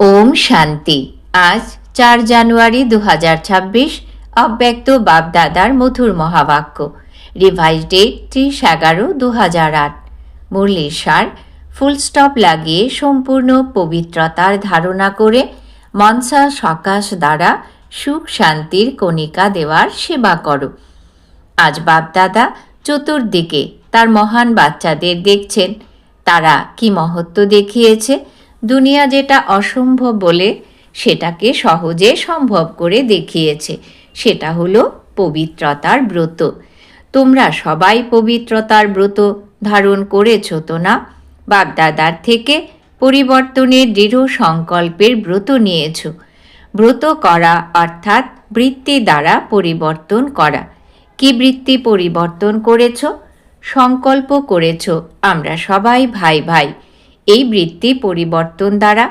ওম শান্তি। আজ চার জানুয়ারি দু হাজার ছাব্বিশ, অব্যক্ত বাপদাদার মধুর মহাবাক্য। রিভাইজ ডেট ত্রিশ এগারো দু হাজার আট। মুরলির সার, ফুল স্টপ লাগিয়ে সম্পূর্ণ পবিত্রতার ধারণা করে মনসা সকাশ দ্বারা সুখ শান্তির কণিকা দেওয়ার সেবা করো। আজ বাপদাদা চতুর্দিকে তার মহান বাচ্চাদের দেখছেন। তারা কি মহত্ব দেখিয়েছে? দুনিয়া যেটা অসম্ভব বলে সেটাকে সহজে সম্ভব করে দেখিয়েছে। সেটা হলো পবিত্রতার ব্রত। তোমরা সবাই পবিত্রতার ব্রত ধারণ করেছ তো না? বাগদাদার থেকে পরিবর্তনের দৃঢ় সংকল্পের ব্রত নিয়েছ। ব্রত করা অর্থাৎ বৃত্তি দ্বারা পরিবর্তন করা। কি বৃত্তি পরিবর্তন করেছ? সংকল্প করেছ। আমরা সবাই ভাই ভাই। এই বৃত্তি পরিবর্তন দ্বারা।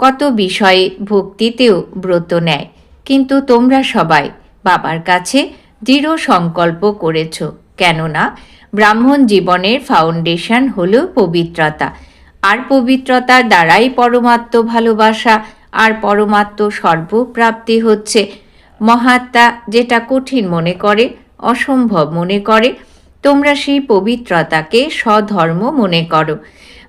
কত বিষয়ে ভক্তিতেও ব্রত নেয়, কিন্তু তোমরা সবাই বাবার কাছে দৃঢ় সংকল্প করেছ, কেননা ব্রাহ্মণ জীবনের ফাউন্ডেশন হল পবিত্রতা। আর পবিত্রতার দ্বারাই পরমাত্ম ভালোবাসা, আর পরমাত্ম সর্বপ্রাপ্তি হচ্ছে। মহাত্মা যেটা কঠিন মনে করে, অসম্ভব মনে করে, তোমরা সেই পবিত্রতাকে স্বধর্ম মনে করো।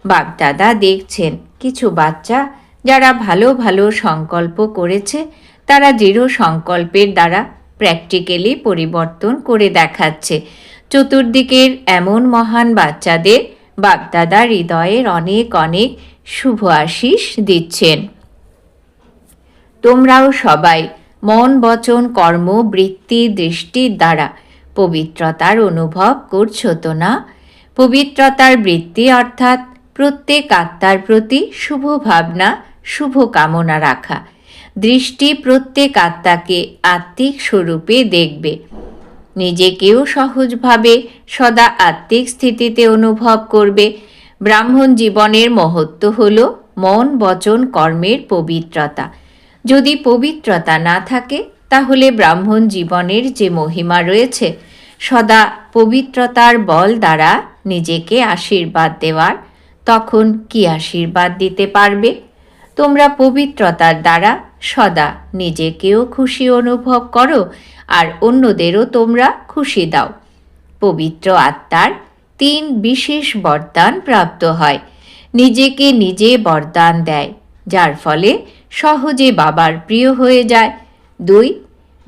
বাপদাদা দেখছেন। কিছু বাচ্চা যারা ভালো ভালো সংকল্প করেছে, তারা দৃঢ় সংকল্পের দ্বারা প্র্যাকটিক্যালি পরিবর্তন করে দেখাচ্ছে। চতুর্দিকের এমন মহান বাচ্চাদের বাপদাদা হৃদয়ের অনেক অনেক শুভ আশিস দিচ্ছেন। তোমরাও সবাই মন, বচন, কর্ম, বৃত্তি দৃষ্টির দ্বারা পবিত্রতার অনুভব করছ তো না? পবিত্রতার বৃত্তি অর্থাৎ প্রত্যেক আত্মার প্রতি শুভ ভাবনা, শুভ কামনা রাখা। দৃষ্টি প্রত্যেক আত্মাকে আত্মিক স্বরূপে দেখবে। নিজেকেও সহজভাবে সদা আত্মিক স্থিতিতে অনুভব করবে। ব্রাহ্মণ জীবনের মহত্ব হল মন, বচন, কর্মের পবিত্রতা। যদি পবিত্রতা না থাকে, তাহলে ব্রাহ্মণ জীবনের যে মহিমা রয়েছে, সদা পবিত্রতার বল দ্বারা নিজেকে আশীর্বাদ দেওয়ার তখন কি আশীর্বাদ দিতে পারবে? তোমরা পবিত্রতার দ্বারা সদা নিজেকেও খুশি অনুভব করো, আর অন্যদেরও তোমরা খুশি দাও। পবিত্র আত্মার তিন বিশেষ বরদান প্রাপ্ত হয়। নিজেকে নিজে বরদান দেয়, যার ফলে সহজে বাবার প্রিয় হয়ে যায়। দুই,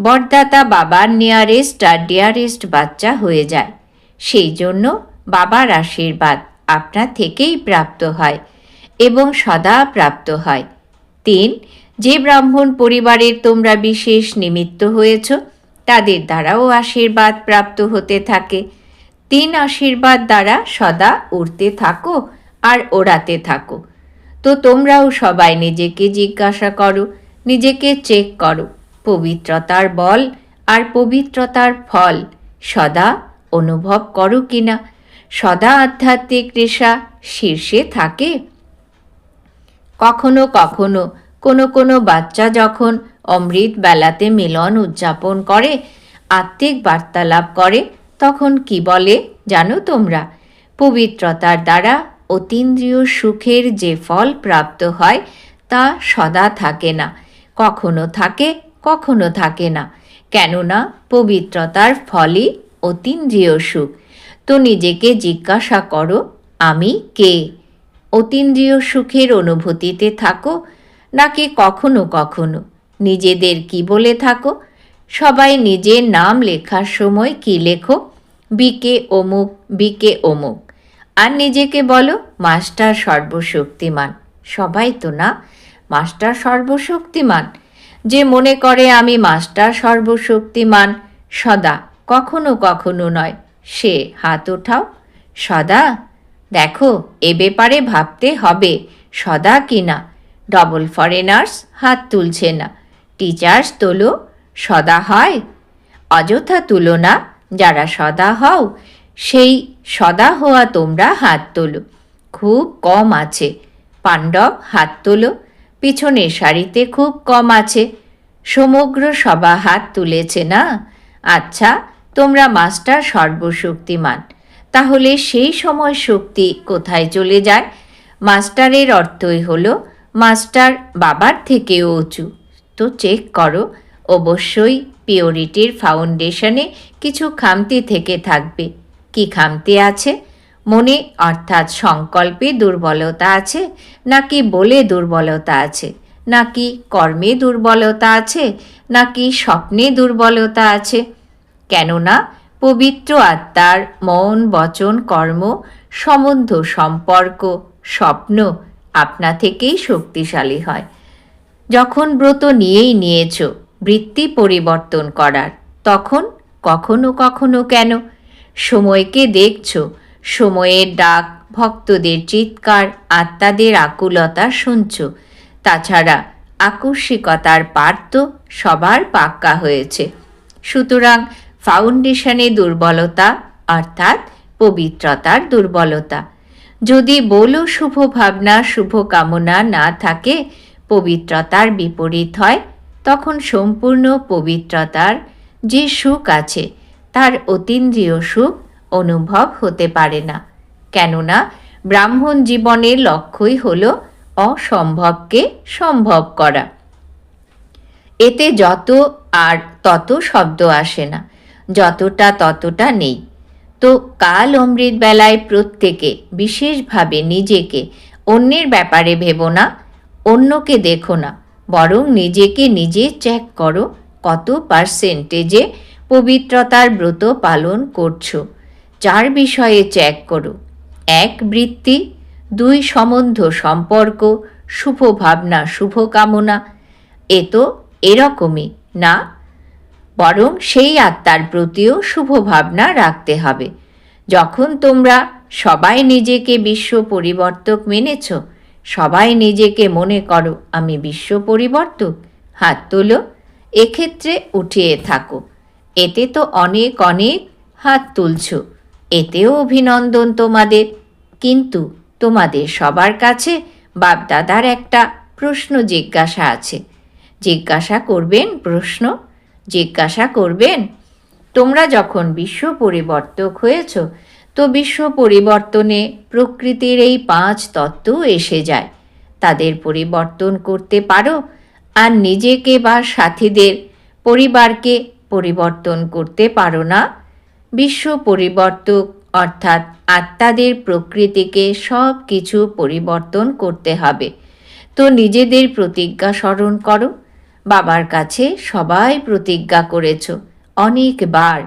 বরদাতা বাবার নিয়ারেস্ট আর ডিয়ারেস্ট বাচ্চা হয়ে যায়। সেই জন্য বাবার আশীর্বাদ আপনার থেকেই প্রাপ্ত হয় এবং সদা প্রাপ্ত হয়। তিন, যে ব্রাহ্মণ পরিবারের তোমরা বিশেষ নিমিত্ত হয়েছ, তাদের দ্বারাও আশীর্বাদ প্রাপ্ত হতে থাকে। তিন, আশীর্বাদ দ্বারা সদা উড়তে থাকো আর ওড়াতে থাকো। তো তোমরাও সবাই নিজেকে জিজ্ঞাসা করো, নিজেকে চেক করো, পবিত্রতার বল আর পবিত্রতার ফল সদা অনুভব করো কিনা? সদা আধ্যাত্মিক রেশা শীর্ষে থাকে। কখনো কখনো কোনো কোনো বাচ্চা যখন অমৃত বেলাতে মিলন উদযাপন করে, আত্মিক বার্তালাপ করে, তখন কি বলে জানো তোমরা? পবিত্রতার দ্বারা অতীন্দ্রিয় সুখের যে ফল প্রাপ্ত হয়, তা সদা থাকে না, কখনো থাকে কখনো থাকে না। কেননা পবিত্রতার ফলই অতীন্দ্রিয় সুখ। তো নিজেকে জিজ্ঞাসা করো, আমি কে? অতীন্দ্রিয় সুখের অনুভূতিতে থাকো, নাকি কখনো কখনো? নিজেদের কি বলে থাকো? সবাই নিজের নাম লেখার সময় কি লেখো? বিকে অমুক বিকে অমুক। আর নিজেকে বলো, মাস্টার সর্বশক্তিমান। সবাই তো না, মাস্টার সর্বশক্তিমান। যে মনে করে আমি মাস্টার সর্বশক্তিমান, সদা, কখনো কখনো নয়। সে হাত ওঠাও। সদা, দেখো, এ ব্যাপারে ভাবতে হবে। সদা কিনা ডবল ফরেনার্স হাত তুলছে না। টিচার্স তোলো, সদা হয়। অযথা তুলো না, যারা সদা হও, সেই সদা হওয়া তোমরা হাত তোলো। খুব কম আছে। পাণ্ডব হাত তোলো, পিছনের শাড়িতে খুব কম আছে। সমগ্র সভা হাত তুলেছে না? আচ্ছা তোমরা মাস্টার সর্বশক্তিমান। তাহলে সেই সময় শক্তি কোথায় চলে যায়? মাস্টারের অর্থই হলো মাস্টার বাবার থেকেও উঁচু। তো চেক করো, অবশ্যই পিওরিটির ফাউন্ডেশনে কিছু খামতি থেকে থাকবে। কি খামতি আছে? মনে অর্থাৎ সংকল্পে দুর্বলতা আছে? নাকি বলে দুর্বলতা আছে? নাকি কর্মে দুর্বলতা আছে? নাকি স্বপ্নে দুর্বলতা আছে? কেননা পবিত্র আত্মার মন, বচন, কর্ম, সম্বন্ধ, সম্পর্ক, স্বপ্ন আপনা থেকেই শক্তিশালী হয়। যখন ব্রত নিয়েই নিয়েছ, বৃত্তি পরিবর্তন করার, তখন কখনো কখনো কেন? সময়কে দেখছ, সময়ের ডাক, ভক্তদের চিৎকার, আত্মাদের আকুলতা শুনছ। তাছাড়া আকস্মিকতার পার তো সবার পাক্কা হয়েছে। সুতরাং ফাউন্ডেশনে দুর্বলতা, অর্থাৎ পবিত্রতার দুর্বলতা। যদি বলো শুভ ভাবনা, শুভ কামনা না থাকে, পবিত্রতার বিপরীত হয়, তখন সম্পূর্ণ পবিত্রতার যে সুখ আছে, তার অতীন্দ্রিয় সুখ অনুভব হতে পারে না। কেননা, ব্রাহ্মণ জীবনের লক্ষ্যই হল অসম্ভবকে সম্ভব করা। এতে যত আর তত শব্দ আসে না। যতটা ততটা নেই। তো কাল অমৃত বেলায় প্রত্যেকে, বিশেষভাবে নিজেকে, অন্যের ব্যাপারে ভেবো না, অন্যকে দেখো না, বরং নিজেকে নিজে চেক করো কত পার্সেন্টেজে পবিত্রতার ব্রত পালন করছ। চার বিষয়ে চেক করো। এক, বৃত্তি। দুই, সম্বন্ধ সম্পর্ক। শুভ ভাবনা, শুভ কামনা। এ তো এরকমই, না? বরং সেই আত্মার প্রতিও শুভ ভাবনা রাখতে হবে। যখন তোমরা সবাই নিজেকে বিশ্ব পরিবর্তক মেনেছ, সবাই নিজেকে মনে করো আমি বিশ্ব পরিবর্তক, হাত তোলো, এক্ষেত্রে উঠিয়ে থাকো। এতে তো অনেক অনেক হাত তুলছ। এতেও অভিনন্দন তোমাদের। কিন্তু তোমাদের সবার কাছে বাপদাদার একটা প্রশ্ন জিজ্ঞাসা আছে। জিজ্ঞাসা করবেন প্রশ্ন জিজ্ঞাসা করবেন, তোমরা যখন বিশ্ব পরিবর্তক হয়েছ, তো বিশ্ব পরিবর্তনে প্রকৃতির এই পাঁচ তত্ত্ব এসে যায়। তাদের পরিবর্তন করতে পারো আর নিজেকে বা সাথীদের পরিবারকে পরিবর্তন করতে পারো না। বিশ্ব পরিবর্তক অর্থাৎ আত্মাদের প্রকৃতিকে সব কিছু পরিবর্তন করতে হবে। তো নিজেদের প্রতিজ্ঞা স্মরণ করো। বাবার কাছে সবাই প্রতিজ্ঞা করেছ অনেকবার।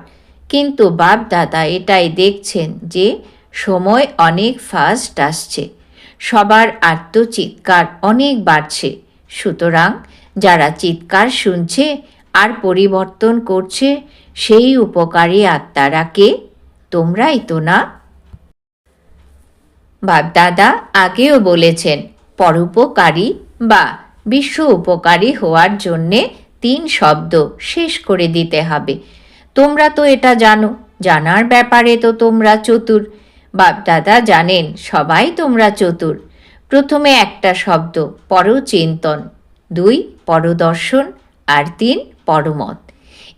কিন্তু বাপ দাদা এটাই দেখছেন যে সময় অনেক ফাস্ট আসছে। সবার আত্মচিৎকার অনেক বাড়ছে। সুতরাং যারা চিৎকার শুনছে আর পরিবর্তন করছে, সেই উপকারী আত্মারা কে? তোমরাই তো না? বাপদাদা আগেও বলেছেন, পরোপকারী বা বিশ্ব উপকারী হওয়ার জন্যে তিন শব্দ শেষ করে দিতে হবে। তোমরা তো এটা জানো, জানার ব্যাপারে তো তোমরা চতুর। বাপদাদা জানেন, সবাই তোমরা চতুর। প্রথমে একটা শব্দ, পরচিন্তন। দুই, পরদর্শন। আর তিন, পরমত।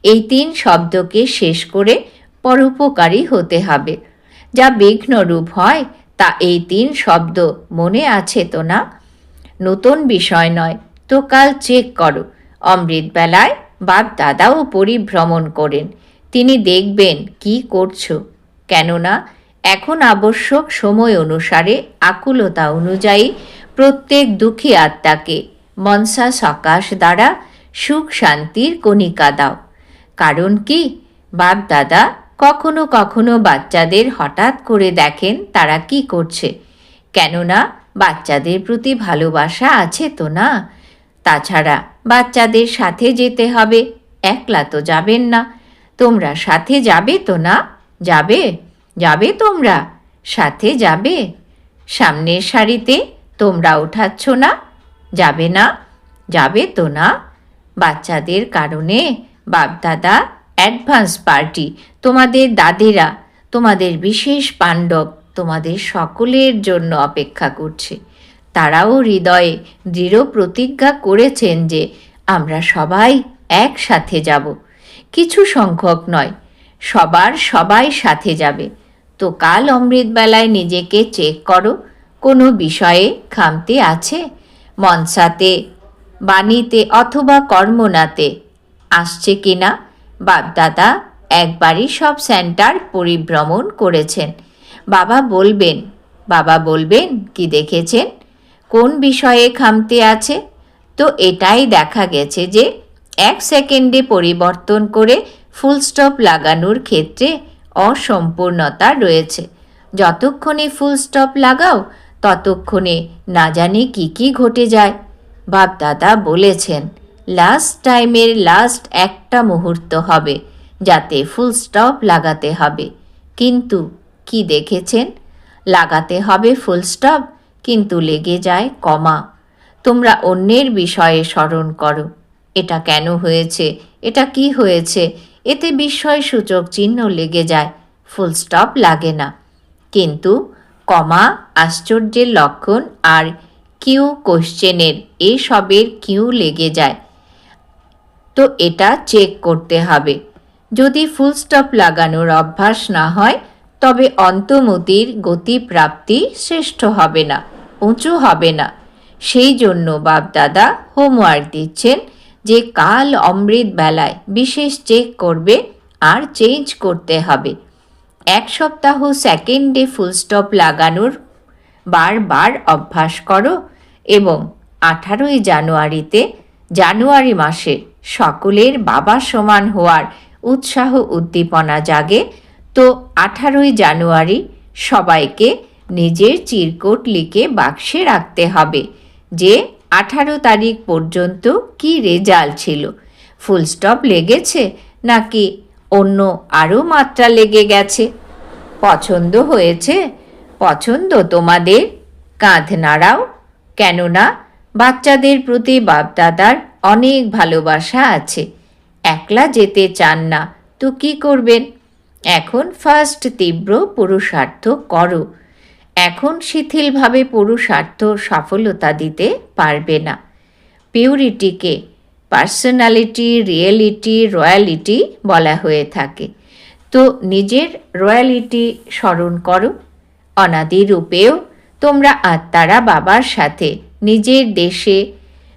এই তিন শব্দকে শেষ করে পরোপকারী হতে হবে। যা বিঘ্নরূপ হয়, তা এই তিন শব্দ মনে আছে তো না? নতুন বিষয় নয়। তো কাল চেক করো। অমৃত বেলায় বাপ দাদাও পরিভ্রমণ করেন। তিনি দেখবেন কি করছ। কেননা এখন আবশ্যক সময় অনুসারে আকুলতা অনুযায়ী প্রত্যেক দুঃখী আত্মাকে মনসা সকাশ দ্বারা সুখ শান্তির কণিকা দাও। কারণ কি? বাপ দাদা কখনো কখনো বাচ্চাদের হঠাৎ করে দেখেন তারা কি করছে। কেননা বাচ্চাদের প্রতি ভালোবাসা আছে তো না? তাছাড়া বাচ্চাদের সাথে যেতে হবে, একলা তো যাবেন না। তোমরা সাথে যাবে তো না? যাবে? যাবে তোমরা? সাথে যাবে? সামনের সারিতে তোমরা ওঠাচ্ছ না? যাবে না? যাবে তো না? বাচ্চাদের কারণে বাপদাদা অ্যাডভান্স পার্টি, তোমাদের দাদেরা, তোমাদের বিশেষ পাণ্ডব তোমাদের সকলের জন্য অপেক্ষা করছে। তারাও হৃদয়ে দৃঢ় প্রতিজ্ঞা করেছেন যে আমরা সবাই একসাথে যাব। কিছু সংখ্যক নয়, সবার সবাই সাথে যাবে। তো কাল অমৃত বেলায় নিজেকে চেক করো, কোনো বিষয়ে খামতি আছে? মনসাতে, বাণীতে অথবা কর্মনাতে আসছে কিনা? বাপদাদা একবারই সব সেন্টার পরিভ্রমণ করেছেন। বাবা বলবেন বাবা বলবেন, কি দেখেছেন? কোন বিষয়ে খামতি আছে? তো এটাই দেখা গেছে যে, এক সেকেন্ডে পরিবর্তন করে ফুল স্টপ লাগানোর ক্ষেত্রে অসম্পূর্ণতা রয়েছে। যতক্ষণে ফুল স্টপ লাগাও, ততক্ষণে না জানি কি কি ঘটে যায়। বাপদাদা বলেছেন, লাস্ট টাইমের লাস্ট একটা মুহূর্ত হবে, যাতে ফুল স্টপ লাগাতে হবে। কিন্তু কি দেখেছেন? লাগাতে হবে ফুল স্টপ, কিন্তু লেগে যায় কমা। তোমরা অন্যের বিষয়ে স্মরণ করো। এটা কেন হয়েছে? এটা কি হয়েছে? এতে বিস্ময় সূচক চিহ্ন লেগে যায়। ফুল স্টপ লাগে না। কিন্তু কমা আশ্চর্যের লক্ষণ আর কিউ কোশ্চেনের এসবের কিউ লেগে যায়। তো এটা চেক করতে হবে। যদি ফুল স্টপ লাগানোর অভ্যাস না হয় তবে অন্তমতির গতিপ্রাপ্তি শ্রেষ্ঠ হবে না, উঁচু হবে না। সেই জন্য বাপদাদা হোমওয়ার্ক দিচ্ছেন যে কাল অমৃত বেলায় বিশেষ চেক করবে আর চেঞ্জ করতে হবে। এক সপ্তাহ সেকেন্ডে ফুল স্টপ লাগানোর বারবার অভ্যাস করো এবং আঠারোই জানুয়ারিতে জানুয়ারি মাসে সকলের বাবা সমান হওয়ার উৎসাহ উদ্দীপনা জাগে তো আঠারোই জানুয়ারি সবাইকে নিজের চিরকোট লিখে বাক্সে রাখতে হবে যে আঠারো তারিখ পর্যন্ত কি রেজাল্ট ছিল। ফুল স্টপ লেগেছে নাকি অন্য আরও মাত্রা লেগে গেছে? পছন্দ হয়েছে? পছন্দ তোমাদের? কাঁধ নাড়াও কেননা বাচ্চাদের প্রতি বাপদাদার অনেক ভালোবাসা আছে। একলা যেতে চান না, তো কি করবেন? এখন ফার্স্ট তীব্র পুরুষার্থ করো। এখন শিথিলভাবে পুরুষার্থ সফলতা দিতে পারবে না। পিউরিটিকে পার্সোনালিটি রিয়েলিটি রয়্যালিটি বলা হয়ে থাকে। তো নিজের রয়্যালিটি স্মরণ করো। অনাদি রূপেও তোমরা আত্মারা বাবার সাথে নিজের দেশে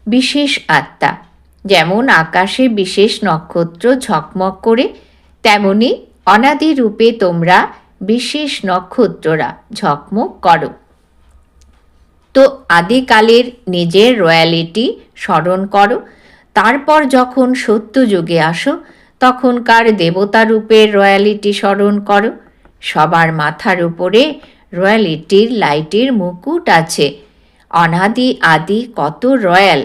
বিশেষ আত্মা। যেমন আকাশে বিশেষ নক্ষত্র ঝকমক করে, তেমনি অনাদি রূপে তোমরা বিশেষ নক্ষত্ররা ঝকমক করো। তো আদিকালের নিজের রয়্যালিটি স্মরণ করো। তারপর যখন সত্য যুগে আসো, তখনকার দেবতা রূপের রয়্যালিটি স্মরণ করো। সবার মাথার উপরে রয়্যালিটির লাইটের মুকুট আছে। অনাদি আদি কত রয়্যাল।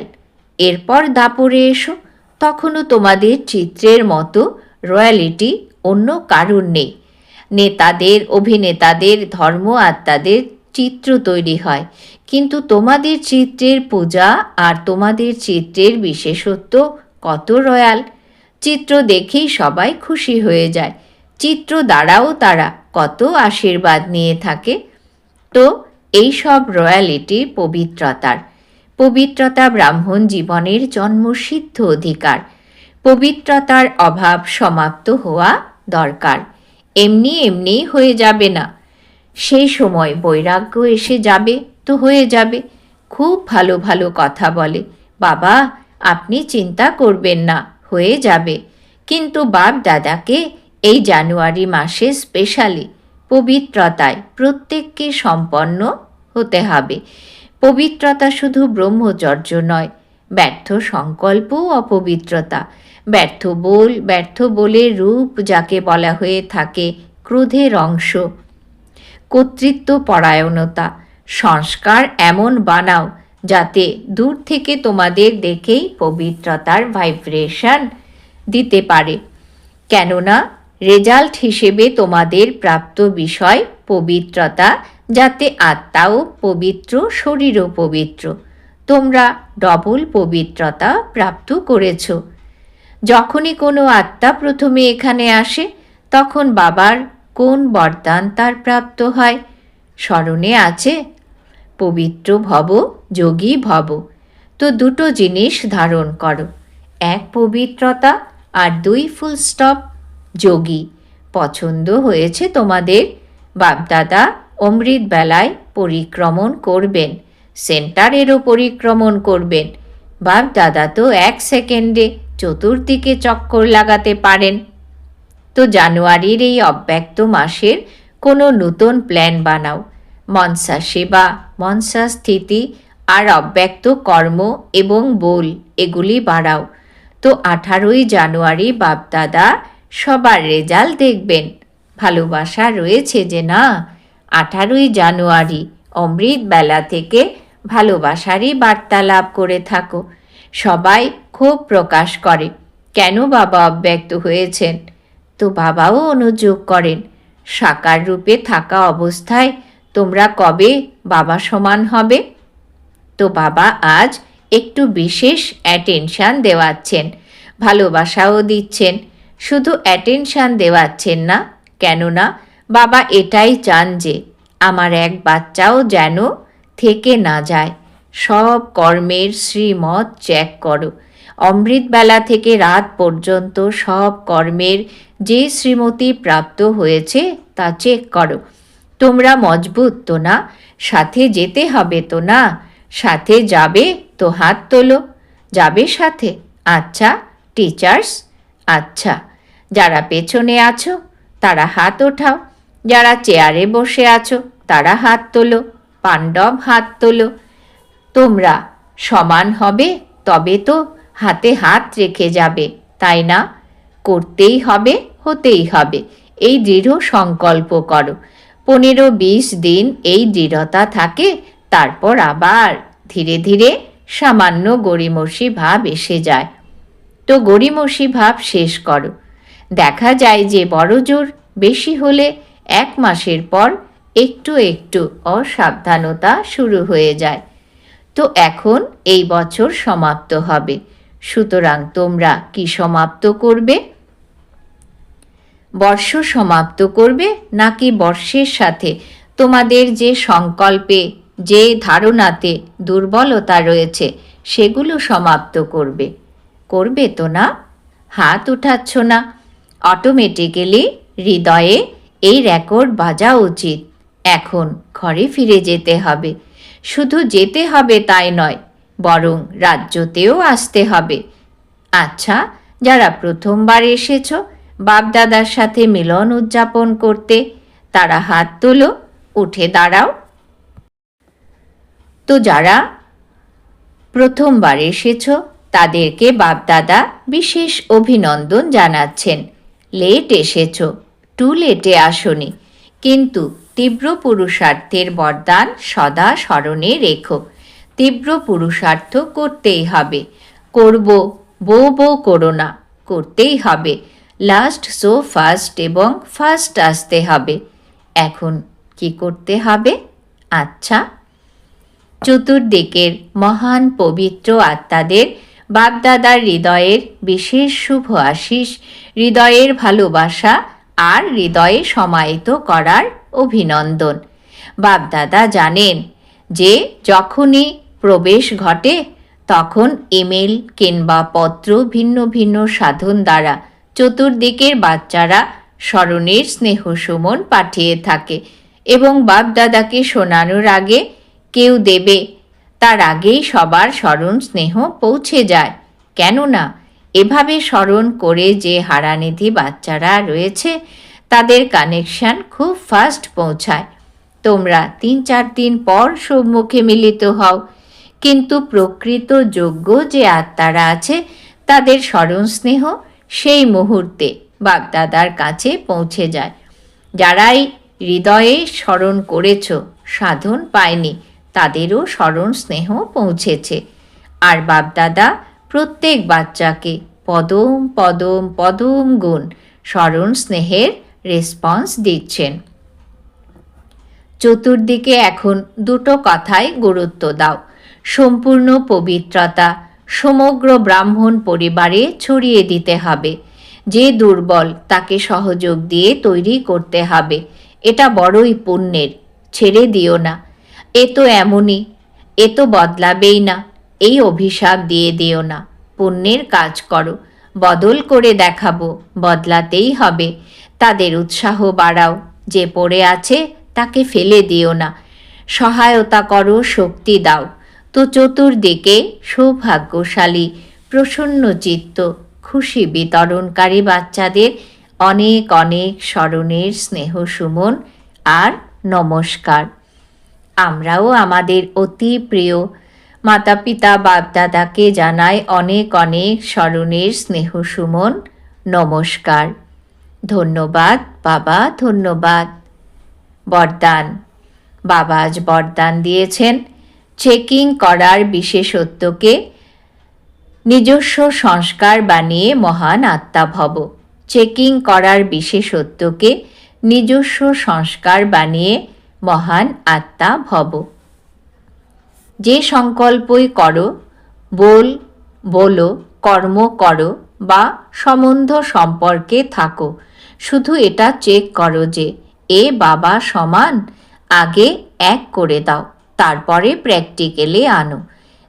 এরপর দাপরে এসো, তখনও তোমাদের চিত্রের মতো রয়্যালিটি অন্য কারণ নেই। নেতাদের, অভিনেতাদের, ধর্ম আত্মাদের চিত্র তৈরি হয়। কিন্তু তোমাদের চিত্রের পূজা আর তোমাদের চিত্রের বিশেষত্ব কত রয়াল? চিত্র দেখেই সবাই খুশি হয়ে যায়। চিত্র দ্বারাও তারা কত আশীর্বাদ নিয়ে থাকে। তো, এই সব রয়্যালিটি পবিত্রতার। পবিত্রতা ব্রাহ্মণ জীবনের জন্মসিদ্ধ অধিকার। পবিত্রতার অভাব সমাপ্ত হওয়া দরকার। এমনি এমনি হয়ে যাবে না। সেই সময় বৈরাগ্য এসে যাবে তো হয়ে যাবে। খুব ভালো ভালো কথা বলে, বাবা, আপনি চিন্তা করবেন না, হয়ে যাবে। কিন্তু বাপ দাদাকে এই জানুয়ারি মাসে স্পেশালি পবিত্রতায় প্রত্যেককে সম্পন্ন হতে হবে। পবিত্রতা শুধু ব্রহ্মচর্য নয়, ব্যর্থ সংকল্পও অপবিত্রতা। ব্যর্থ বল, ব্যর্থ বলের রূপ যাকে বলা হয়ে থাকে ক্রোধের অংশ। কর্তৃত্ব পরায়ণতা সংস্কার এমন বানাও যাতে দূর থেকে তোমাদের দেখেই পবিত্রতার ভাইব্রেশন দিতে পারে। কেননা, রেজাল্ট হিসেবে তোমাদের প্রাপ্ত বিষয় পবিত্রতা যাতে আত্মাও পবিত্র, শরীরও পবিত্র। তোমরা ডবল পবিত্রতা প্রাপ্ত করেছ। যখনই কোনো আত্মা প্রথমে এখানে আসে, তখন বাবার কোন বরদান তার প্রাপ্ত হয়? স্মরণে আছে, পবিত্র ভব, যোগী ভব। তো দুটো জিনিস ধারণ করো। এক, পবিত্রতা, আর দুই ফুল স্টপ যোগী। পছন্দ হয়েছে তোমাদের বাপদাদা অমৃত বেলায় পরিক্রমণ করবেন, সেন্টারেরও পরিক্রমণ করবেন। বাপ দাদা তো এক সেকেন্ডে চতুর্দিকে চক্কর লাগাতে পারেন। তো জানুয়ারির এই অব্যক্ত মাসের কোনো নতুন প্ল্যান বানাও। মনসা সেবা, মনসা স্থিতি আর অব্যক্ত কর্ম এবং বোল, এগুলি বাড়াও। তো আঠারোই জানুয়ারি বাপদাদা সবার রেজাল্ট দেখবেন। ভালোবাসা রয়েছে যে না, আঠারোই জানুয়ারি অমৃত বেলা থেকে ভালোবাসারই বার্তা লাভ করে থাকো। সবাই ক্ষোভ প্রকাশ করে। কেন বাবা অব্যক্ত হয়েছেন? তো বাবাও অনুযোগ করেন। সাকার রূপে থাকা অবস্থায় তোমরা কবে বাবা সমান হবে? তো বাবা আজ একটু বিশেষ অ্যাটেনশান দেওয়াচ্ছেন, ভালোবাসাও দিচ্ছেন। শুধু অ্যাটেনশান দেওয়াচ্ছেন না, কেননা বাবা এটাই চান যে আমার এক বাচ্চাও যেন থেকে না যায়। সব কর্মের শ্রীমত চেক করো। অমৃতবেলা থেকে রাত পর্যন্ত সব কর্মের যে শ্রীমতি প্রাপ্ত হয়েছে তা চেক করো। তোমরা মজবুত তো না? সাথে যেতে হবে তো না? সাথে যাবে তো হাত তোলো। যাবে সাথে? আচ্ছা টিচার্স আচ্ছা। যারা পেছনে আছো, তারা হাত ওঠাও। যারা চেয়ারে বসে আছো, তারা হাত তোলো। পাণ্ডব হাত তোলো। তোমরা সমান হবে, তবে তো হাতে হাত রেখে যাবে, তাই না? করতেই হবে, হতেই হবে। এই দৃঢ় সংকল্প করো। পনেরো বিশ দিন এই দৃঢ়তা থাকে, তারপর আবার ধীরে ধীরে সামান্য গড়িমসি ভাব এসে যায়। তো গড়িমসি ভাব শেষ করো। দেখা যায় যে বড় জোর বেশি হলে এক মাসের পর একটু একটু অসাবধানতা শুরু হয়ে যায়। তো এখন এই বছর সমাপ্ত হবে। সুতরাং তোমরা কি সমাপ্ত করবে? বর্ষ সমাপ্ত করবে নাকি বর্ষের সাথে? তোমাদের যে সংকল্পে, যে ধারণাতে দুর্বলতা রয়েছে, সেগুলো সমাপ্ত করবে। করবে তো না? হাত উঠাচ্ছ না। অটোমেটিক্যালি হৃদয়ে এই রেকর্ড বাজা উচিত। এখন ঘরে ফিরে যেতে হবে। শুধু যেতে হবে তাই নয়, বরং রাজ্যতেও আসতে হবে। আচ্ছা যারা প্রথমবার এসেছ, বাপদাদার সাথে মিলন উদযাপন করতে, তারা হাত তোলো, উঠে দাঁড়াও। তো যারা প্রথমবার এসেছ, তাদেরকে বাপদাদা বিশেষ অভিনন্দন জানাচ্ছেন। লেট এসেছ, টু লেটে আসনি, কিন্তু তীব্র পুরুষার্থের বরদান সদা স্মরণে রেখো। তীব্র পুরুষার্থ করতেই হবে। করব, বউ বউ করো না, করতেই হবে। লাস্ট সো ফার্স্ট এবং ফার্স্ট আসতে হবে। এখন কি করতে হবে? আচ্ছা। চতুর্দিকের মহান পবিত্র আত্মাদের, বাপদাদার হৃদয়ের বিশেষ শুভ আশিস, হৃদয়ের ভালোবাসা আর হৃদয়ে সমাহিত করার অভিনন্দন। বাপদাদা জানেন যে যখনই প্রবেশ ঘটে, তখন ইমেল কিংবা পত্র ভিন্ন ভিন্ন সাধন দ্বারা চতুর্দিকের বাচ্চারা স্মরণের স্নেহ সুমন পাঠিয়ে থাকে এবং বাপদাদাকে শোনানোর আগে কেউ দেবে, তার আগেই সবার স্মরণ স্নেহ পৌঁছে যায়। কেননা, এভাবে স্মরণ করে যে হারানিধি বাচ্চারা রয়েছে তাদের কানেকশন খুব ফাস্ট পৌঁছায়। তোমরা তিন চার দিন পর সম্মুখে মিলিত হও। কিন্তু প্রকৃত যোগ্য যে আত্মারা আছে, তাদের স্মরণ স্নেহ সেই মুহূর্তে বাগদাদার কাছে পৌঁছে যায়। যারাই হৃদয়ে স্মরণ করেছ, সাধন পায়নি, তাদেরও স্মরণ স্নেহ পৌঁছেছে। আর বাপদাদা প্রত্যেক বাচ্চাকে পদম পদম পদম গুণ স্মরণ স্নেহের রেসপন্স দিচ্ছেন। চতুর্দিকে এখন দুটো কথায় গুরুত্ব দাও। সম্পূর্ণ পবিত্রতা, সমগ্র ব্রাহ্মণ পরিবারে ছড়িয়ে দিতে হবে। যে দুর্বল তাকে সহযোগ দিয়ে তৈরি করতে হবে। এটা বড়ই পুণ্যের, ছেড়ে দিও না। এ তো এমনই, এ তো বদলাবেই না, এই অভিশাপ দিয়ে দিও না। পুণ্যের কাজ করো, বদল করে দেখাবো, বদলাতেই হবে। তাদের উৎসাহ বাড়াও। যে পড়ে আছে, তাকে ফেলে দিও না। সহায়তা করো, শক্তি দাও। তো চতুর্দিকে সৌভাগ্যশালী, প্রসন্ন চিত্ত, খুশি বিতরণকারী বাচ্চাদের অনেক অনেক স্মরণের স্নেহ সুমন আর নমস্কার। আমরাও আমাদের অতি প্রিয় মাতা পিতা বাপদাদাকে জানাই অনেক অনেক স্মরণের স্নেহ সুমন, নমস্কার। ধন্যবাদ, বাবা, ধন্যবাদ। বরদান। বাবা আজ বরদান দিয়েছেন। চেকিং করার বিশেষত্বকে নিজস্ব সংস্কার বানিয়ে মহান আত্মা ভব। চেকিং করার বিশেষত্বকে নিজস্ব সংস্কার বানিয়ে মহান আত্মা ভব। যে সংকল্পই করো, বল, বলো, কর্ম করো বা সম্বন্ধ সম্পর্কে থাকো শুধু এটা চেক করো যে, এ বাবা সমান? আগে এক করে দাও, তারপরে প্র্যাকটিক্যালে আনো।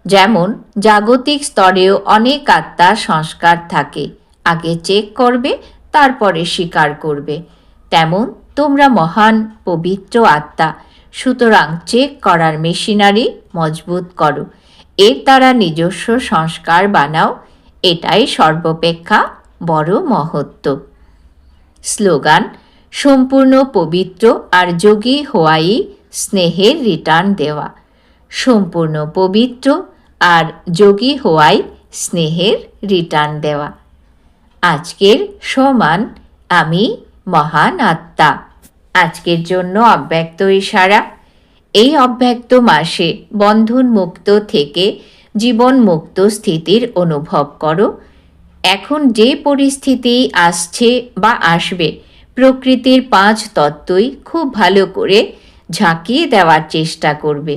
যেমন, জাগতিক স্তরেও অনেক আত্মার সংস্কার থাকে। আগে চেক করবে, তারপরে স্বীকার করবে। তেমন, তোমরা মহান, পবিত্র আত্মা। সুতরাং চেক করার মেশিনারি মজবুত করো। এর দ্বারা নিজস্ব সংস্কার বানাও। এটাই সর্বাপেক্ষা বড় মহত্ব। স্লোগান, সম্পূর্ণ পবিত্র আর যোগী হওয়াই স্নেহের রিটার্ন দেওয়া। সম্পূর্ণ পবিত্র আর যোগী হওয়াই স্নেহের রিটার্ন দেওয়া। আজকের সমান আমি মহান আত্মা। আজকের জন্য অব্যক্ত ইশারা। এই অব্যক্ত মাসে বন্ধন মুক্ত থেকে জীবন মুক্ত স্থিতির অনুভব করো। এখন যে পরিস্থিতি আসছে বা আসবে, প্রকৃতির পাঁচ তত্ত্বই খুব ভালো করে ঝাঁকিয়ে দেওয়ার চেষ্টা করবে।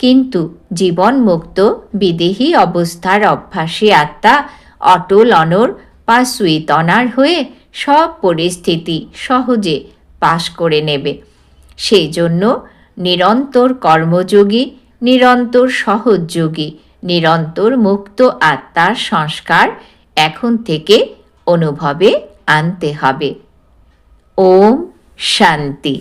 কিন্তু জীবনমুক্ত, বিদেহী অবস্থার অভ্যাসী আত্মা অটল অনর বা সুইতনার হয়ে সব পরিস্থিতি সহজে পাশ করে নেবে। সেই জন্য নিরন্তর কর্মযোগী, নিরন্তর সহযোগী, নিরন্তর মুক্ত আত্মার সংস্কার এখন থেকে অনুভবে আনতে হবে। ওম শান্তি।